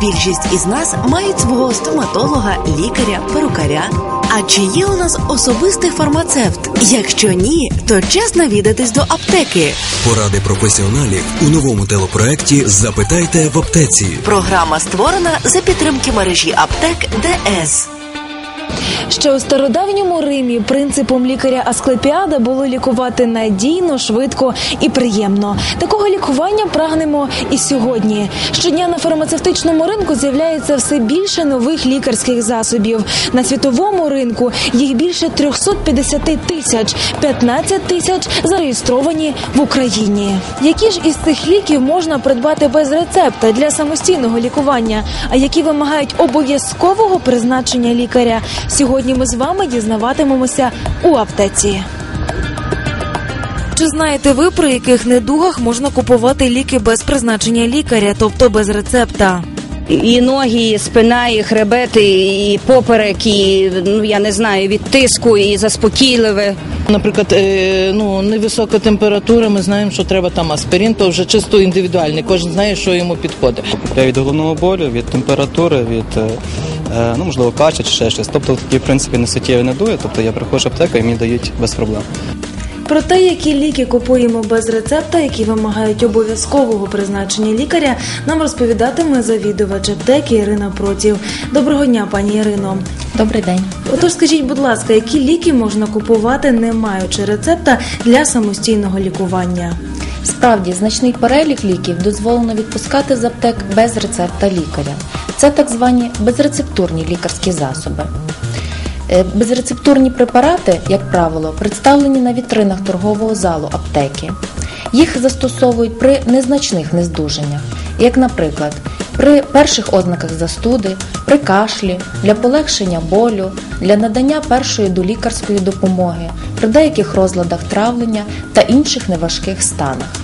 Більшість із нас мають свого стоматолога, лікаря, перукаря. А чи є у нас особистий фармацевт? Якщо ні, то час навідатись до аптеки. Поради професіоналів у новому телепроекті Запитайте в аптеці. Програма створена за підтримки мережі аптек ДС. Ще у стародавньому Римі принципом лікаря Асклепіада було лікувати надійно, швидко і приємно. Такого лікування прагнемо і сьогодні. Щодня на фармацевтичному ринку з'являється все більше нових лікарських засобів. На світовому ринку їх більше 350 тисяч, 15 тисяч зареєстровані в Україні. Які ж із цих ліків можна придбати без рецепта для самостійного лікування, а які вимагають обов'язкового призначення лікаря? Сьогодні ми з вами дізнаватимемося у аптеці. Чи знаєте ви, при яких недугах можна купувати ліки без призначення лікаря, тобто без рецепта? І ноги, і спина, і хребет, і поперек, і ну я не знаю, від тиску, і заспокійливе. Наприклад, е, ну невисока температура. Ми знаємо, що треба там аспірин, то вже чисто індивідуальний. Кожен знає, що йому підходить. Я від головного болю, від температури, від е, ну можливо кача чи ще щось. Тобто такі в принципі не суттєві не дує. Тобто я приходжу в аптеку і мені дають без проблем. Про те, які ліки купуємо без рецепта, які вимагають обов'язкового призначення лікаря, нам розповідатиме завідувач аптеки Ірина Протів. Доброго дня, пані Ірино. Добрий день. Отож, скажіть, будь ласка, які ліки можна купувати, не маючи рецепта для самостійного лікування? Справді, значний перелік ліків дозволено відпускати з аптек без рецепта лікаря. Це так звані безрецептурні лікарські засоби. Е, Безрецептурні препарати, як правило, представлені на вітринах торгового залу аптеки. Їх застосовують при незначних нездужаннях, як, наприклад, при перших ознаках застуди, при кашлі, для полегшення болю, для надання першої долікарської допомоги, при деяких розладах травлення та інших неважких станах.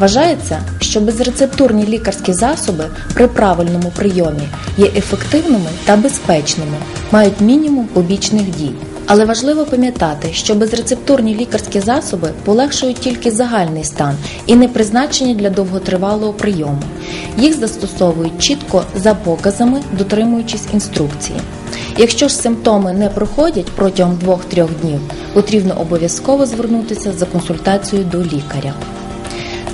Вважається, що безрецептурні лікарські засоби при правильному прийомі є ефективними та безпечними, мають мінімум побічних дій. Але важливо пам'ятати, що безрецептурні лікарські засоби полегшують тільки загальний стан і не призначені для довготривалого прийому. Їх застосовують чітко за показами, дотримуючись інструкції. Якщо ж симптоми не проходять протягом 2-3 днів, потрібно обов'язково звернутися за консультацією до лікаря.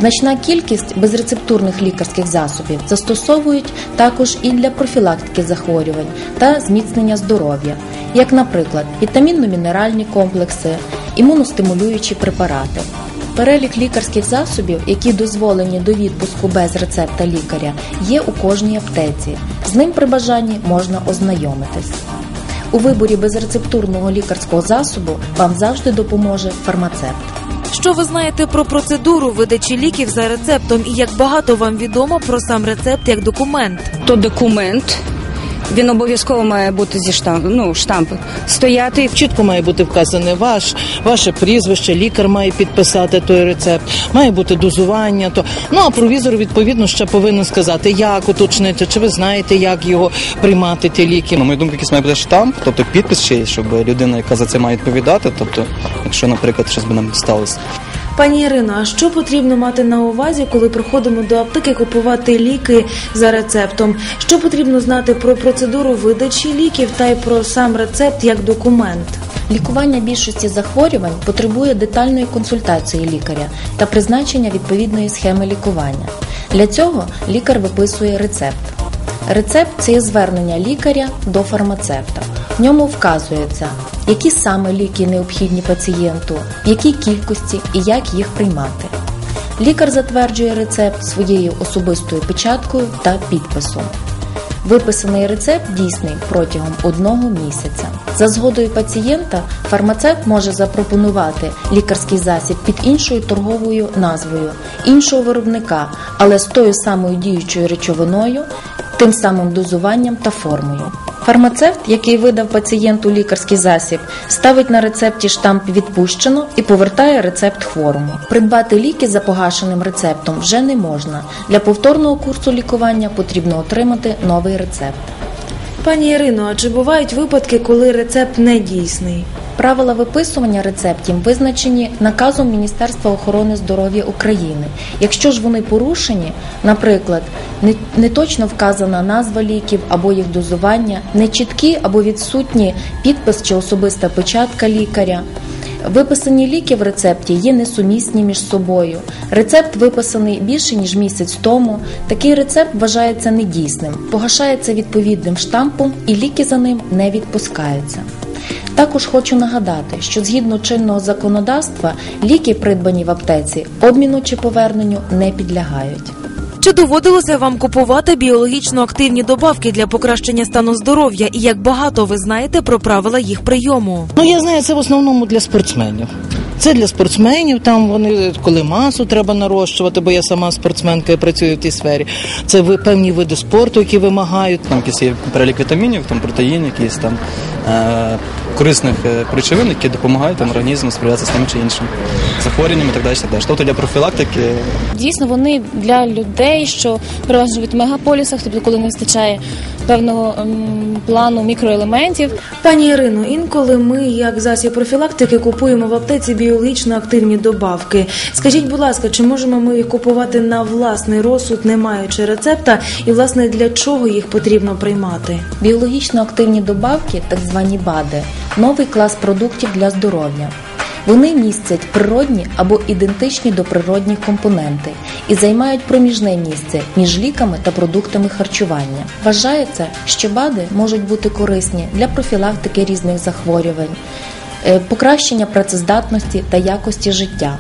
Значна кількість безрецептурних лікарських засобів застосовують також і для профілактики захворювань та зміцнення здоров'я, як, наприклад, вітамінно-мінеральні комплекси, імуностимулюючі препарати. Перелік лікарських засобів, які дозволені до відпуску без рецепта лікаря, є у кожній аптеці. З ним при бажанні можна ознайомитись. У виборі безрецептурного лікарського засобу вам завжди допоможе фармацевт. Що ви знаєте про процедуру видачі ліків за рецептом і як багато вам відомо про сам рецепт як документ? То документ. Він обов'язково має бути зі штамп, ну, штамп стояти. Чітко має бути вказане ваш, ваше прізвище, лікар має підписати той рецепт, має бути дозування. То ну а провізор відповідно ще повинен сказати, як уточнити, чи ви знаєте, як його приймати ті ліки. На мою думку, якийсь має бути штамп, тобто підпис ще є, щоб людина, яка за це має відповідати. Тобто, якщо, наприклад, щось би нам сталося. Пані Ірино, а що потрібно мати на увазі, коли приходимо до аптеки купувати ліки за рецептом? Що потрібно знати про процедуру видачі ліків та й про сам рецепт як документ? Лікування більшості захворювань потребує детальної консультації лікаря та призначення відповідної схеми лікування. Для цього лікар виписує рецепт. Рецепт це є звернення лікаря до фармацевта. В ньому вказується, які саме ліки необхідні пацієнту, в якій кількості і як їх приймати. Лікар затверджує рецепт своєю особистою печаткою та підписом. Виписаний рецепт дійсний протягом одного місяця. За згодою пацієнта фармацевт може запропонувати лікарський засіб під іншою торговою назвою іншого виробника, але з тою самою діючою речовиною, тим самим дозуванням та формою. Фармацевт, який видав пацієнту лікарський засіб, ставить на рецепті штамп відпущено і повертає рецепт хворому. Придбати ліки за погашеним рецептом вже не можна. Для повторного курсу лікування потрібно отримати новий рецепт. Пані Ірино, а чи бувають випадки, коли рецепт не дійсний? Правила виписування рецептів визначені наказом Міністерства охорони здоров'я України. Якщо ж вони порушені, наприклад, не, не точно вказана назва ліків або їх дозування, нечіткі або відсутні підпис чи особиста печатка лікаря. Виписані ліки в рецепті є несумісні між собою. Рецепт виписаний більше ніж місяць тому. Такий рецепт вважається недійсним, погашається відповідним штампом і ліки за ним не відпускаються. Також хочу нагадати, що згідно чинного законодавства ліки, придбані в аптеці, обміну чи поверненню не підлягають. Чи доводилося вам купувати біологічно активні добавки для покращення стану здоров'я і як багато ви знаєте про правила їх прийому? Ну я знаю, це в основному для спортсменів. Це для спортсменів, там вони коли масу треба нарощувати, бо я сама спортсменка і працюю в тій сфері. Це ви певні види спорту, які вимагають. Там якийсь є перелік вітамінів, там протеїн, якісь там е- корисних е, речовин, які допомагають там організму справлятися з тим чи іншим захворюванням і так далі. Так далі. Тобто для профілактики Дійсно, вони для людей, що переважно живуть в мегаполісах, тобто коли не вистачає певного ем, плану мікроелементів. Пані Ірино, інколи ми, як засіб профілактики, купуємо в аптеці біологічно активні добавки. Скажіть, будь ласка, чи можемо ми їх купувати на власний розсуд, не маючи рецепта, і власне для чого їх потрібно приймати? Біологічно активні добавки, так звані БАДи, новий клас продуктів для здоров'я. Вони містять природні або ідентичні до природних компоненти і займають проміжне місце між ліками та продуктами харчування. Вважається, що БАДи можуть бути корисні для профілактики різних захворювань, е, покращення працездатності та якості життя.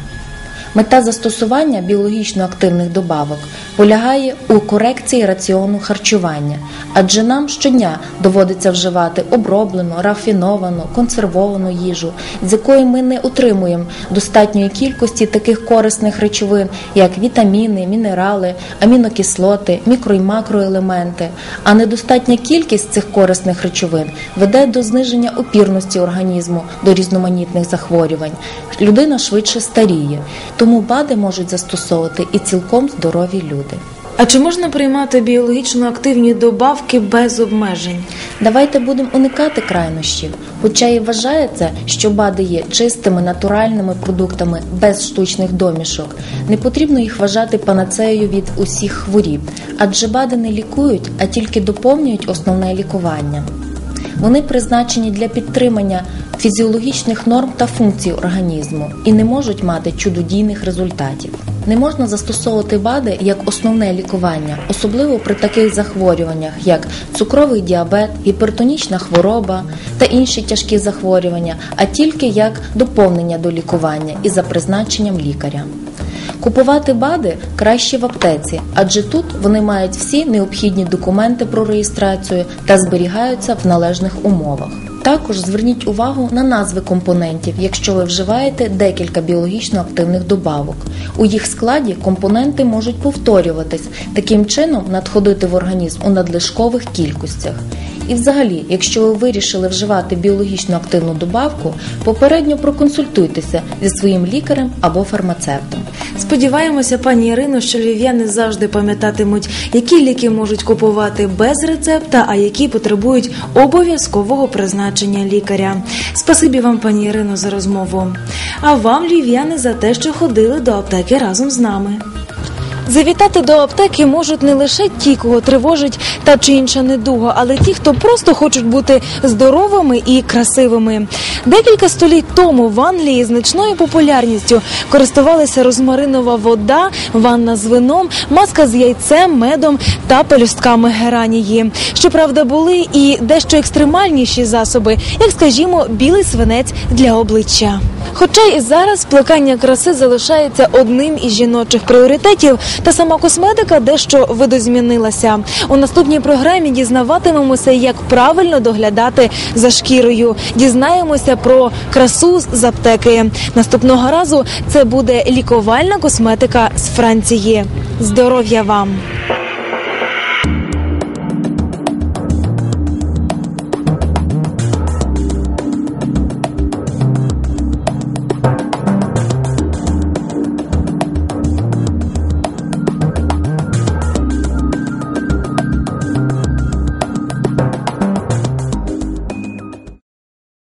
Мета застосування біологічно активних добавок полягає у корекції раціону харчування, адже нам щодня доводиться вживати оброблену, рафіновану, консервовану їжу, з якої ми не отримуємо достатньої кількості таких корисних речовин, як вітаміни, мінерали, амінокислоти, мікро і макроелементи. А недостатня кількість цих корисних речовин веде до зниження опірності організму до різноманітних захворювань. Людина швидше старіє. Тому БАДи можуть застосовувати і цілком здорові люди. А чи можна приймати біологічно активні добавки без обмежень? Давайте будемо уникати крайнощів, хоча і вважається, що БАДи є чистими натуральними продуктами без штучних домішок. Не потрібно їх вважати панацеєю від усіх хворіб, адже БАДи не лікують, а тільки доповнюють основне лікування. Вони призначені для підтримання фізіологічних норм та функцій організму і не можуть мати чудодійних результатів. Не можна застосовувати БАДи як основне лікування, особливо при таких захворюваннях, як цукровий діабет, гіпертонічна хвороба та інші тяжкі захворювання, а тільки як доповнення до лікування і за призначенням лікаря. Купувати БАДи краще в аптеці, адже тут вони мають всі необхідні документи про реєстрацію та зберігаються в належних умовах. Також зверніть увагу на назви компонентів, якщо ви вживаєте декілька біологічно активних добавок. У їх складі компоненти можуть повторюватись, таким чином надходити в організм у надлишкових кількостях. І, взагалі, якщо ви вирішили вживати біологічно активну добавку, попередньо проконсультуйтеся зі своїм лікарем або фармацевтом. Сподіваємося, пані Ірино, що львів'яни завжди пам'ятатимуть, які ліки можуть купувати без рецепта, а які потребують обов'язкового призначення лікаря. Спасибі вам, пані Ірино, за розмову. А вам, львів'яни, за те, що ходили до аптеки разом з нами. Завітати до аптеки можуть не лише ті, кого тривожить та чи інша недуга, але ті, хто просто хочуть бути здоровими і красивими. Декілька століть тому в Англії значною популярністю користувалися розмаринова вода, ванна з вином, маска з яйцем, медом та пелюстками геранії. Щоправда, були і дещо екстремальніші засоби, як, скажімо, білий свинець для обличчя. Хоча і зараз плекання краси залишається одним із жіночих пріоритетів, та сама косметика дещо видозмінилася. У наступній програмі дізнаватимемося, як правильно доглядати за шкірою. Дізнаємося про красу з аптеки. Наступного разу це буде лікувальна косметика з Франції. Здоров'я вам!